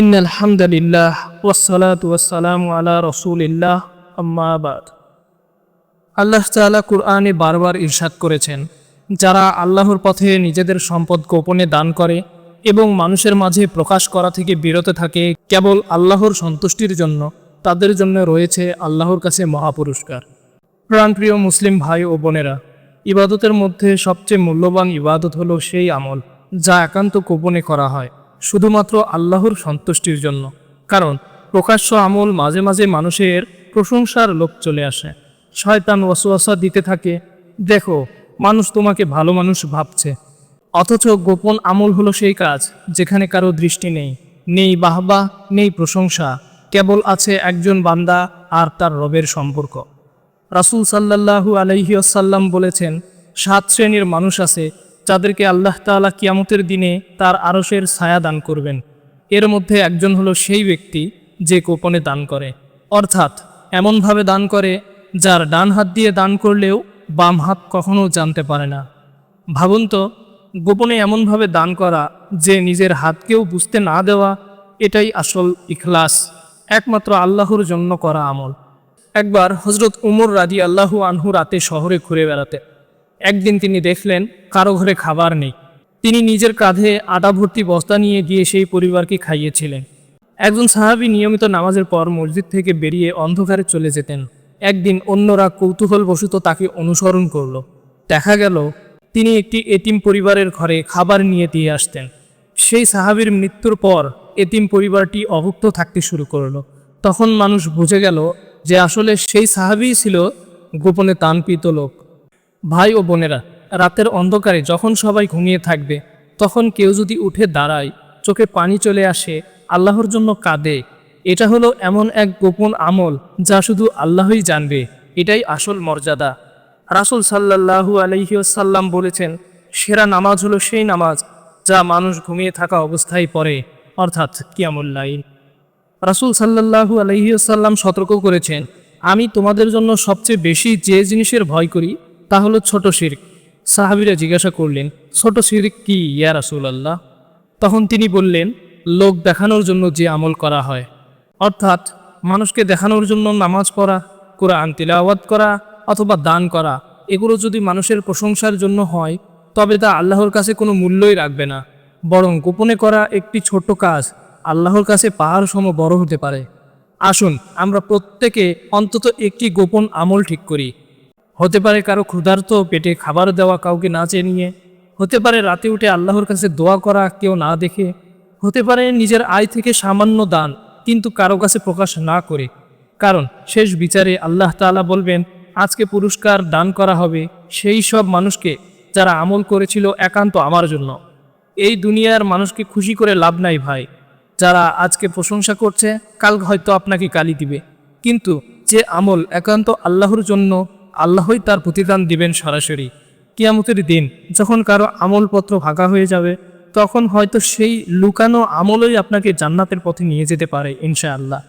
In আলহামদুলিল্লাহ ওয়াসালাত ওয়াসালাম আলা রসুলিল্লাহ আম্মাবাদ আল্লাহ তাআলা কুরআনে বারবার ইরশাদ করেছেন, যারা আল্লাহর পথে নিজেদের সম্পদ গোপনে দান করে এবং মানুষের মাঝে প্রকাশ করা থেকে বিরত থাকে কেবল আল্লাহর সন্তুষ্টির জন্য, তাদের জন্য রয়েছে আল্লাহর কাছে মহাপুরস্কার। প্রাণপ্রিয় মুসলিম ভাই ও বোনেরা, ইবাদতের মধ্যে সবচেয়ে মূল্যবান ইবাদত হলো সেই আমল যা একান্ত গোপনে করা হয়। শুধুমাত্র আল্লাহর সন্তুষ্টির জন্য। কারণ প্রকাশ্য আমল মাঝে মাঝে মানুষের প্রশংসার লোক চলে আসে। শয়তান ওয়াসওয়াসা দিতে থাকে, দেখো, মানুষ তোমাকে ভালো মানুষ ভাবছে। অথচ গোপন আমল হলো সেই কাজ যেখানে কারও দৃষ্টি নেই। নেই বাহবা, নেই প্রশংসা। কেবল আছে একজন বান্দা আর তার রবের সম্পর্ক। রাসূল সাল্লাল্লাহু আলাইহিয়াসাল্লাম বলেছেন, সাত শ্রেণির মানুষ আছে যাদেরকে আল্লাহ তাআলা কিয়ামতের দিনে তার আরশের ছায়া দান করবেন। এর মধ্যে একজন হলো সেই ব্যক্তি যে গোপনে দান করে। অর্থাৎ এমনভাবে দান করে যার ডান হাত দিয়ে দান করলেও বাম হাত কখনো জানতে পারে না। ভাবুন তো, গোপনে এমনভাবে দান করা যে নিজের হাতকেও বুঝতে না দেওয়া, এটাই আসল ইখলাস, একমাত্র আল্লাহর জন্য করা আমল। একবার হজরত উমর রাজি আল্লাহু আনহু রাতে শহরে ঘুরে বেড়াতে। একদিন তিনি দেখলেন, কারও ঘরে খাবার নেই। তিনি নিজের কাঁধে আটা ভর্তি বস্তা নিয়ে গিয়ে সেই পরিবারকে খাইয়েছিলেন। একজন সাহাবী নিয়মিত নামাজের পর মসজিদ থেকে বেরিয়ে অন্ধকারে চলে যেতেন। একদিন অন্যরা কৌতূহলবশত তাকে অনুসরণ করল। দেখা গেল, তিনি একটি এতিম পরিবারের ঘরে খাবার নিয়ে দিয়ে আসতেন। সেই সাহাবীর মৃত্যুর পর এতিম পরিবারটি অভুক্ত থাকতে শুরু করল। তখন মানুষ বুঝে গেল যে আসলে সেই সাহাবিই ছিল গোপনে তানপিত লোক। ভাই ও বোনেরা, রাতের অন্ধকারে যখন সবাই ঘুমিয়ে থাকবে, তখন কেউ যদি উঠে দাঁড়ায়, চোখে পানি চলে আসে, আল্লাহর জন্য কাঁদে। এটা হলো এমন এক গোপন আমল যা শুধু আল্লাহই জানবে। এটাই আসল মর্যাদা। রাসুল সাল্লাহু আলহিউসাল্লাম বলেছেন, সেরা নামাজ হলো সেই নামাজ যা মানুষ ঘুমিয়ে থাকা অবস্থায় পড়ে, অর্থাৎ কিয়ামুল্লাইল রাসুল সাল্লাহু আলহিউসাল্লাম সতর্ক করেছেন, আমি তোমাদের জন্য সবচেয়ে বেশি যে জিনিসের ভয় করি তা হলো ছোট শির্ক। সাহাবিরা জিজ্ঞাসা করলেন, ছোট শির্ক কি ইয়া রাসুল আল্লাহ তখন তিনি বললেন, লোক দেখানোর জন্য যে আমল করা হয়, অর্থাৎ মানুষকে দেখানোর জন্য নামাজ পড়া, কোরআন তিলাওয়াত করা অথবা দান করা, এগুলো যদি মানুষের প্রশংসার জন্য হয়, তবে তা আল্লাহর কাছে কোনো মূল্যই রাখবে না। বরং গোপনে করা একটি ছোট কাজ আল্লাহর কাছে পাহাড় সম বড় হতে পারে। আসুন, আমরা প্রত্যেকে অন্তত একটি গোপন আমল ঠিক করি। হতে পারে কারও ক্ষুধার্ত পেটে খাবার দেওয়া কাউকে না চেয়ে নিয়ে হতে পারে রাতে উঠে আল্লাহর কাছে দোয়া করা কেউ না দেখে। হতে পারে নিজের আয় থেকে সামান্য দান, কিন্তু কারও কাছে প্রকাশ না করে। কারণ শেষ বিচারে আল্লাহ তাআলা বলবেন, আজকে পুরস্কার দান করা হবে সেই সব মানুষকে যারা আমল করেছিল একান্ত আমার জন্য। এই দুনিয়ার মানুষকে খুশি করে লাভ নাই ভাই। যারা আজকে প্রশংসা করছে, কাল হয়তো আপনাকে গালি দিবে। কিন্তু যে আমল একান্ত আল্লাহর জন্য আল্লাহই তার প্রতিদান দিবেন সরাসরি। কিয়ামতের দিন যখন কারও আমলপত্র ভাগা হয়ে যাবে, তখন হয়তো সেই লুকানো আমলই আপনাকে জান্নাতের পথে নিয়ে যেতে পারে, ইনশাআল্লাহ।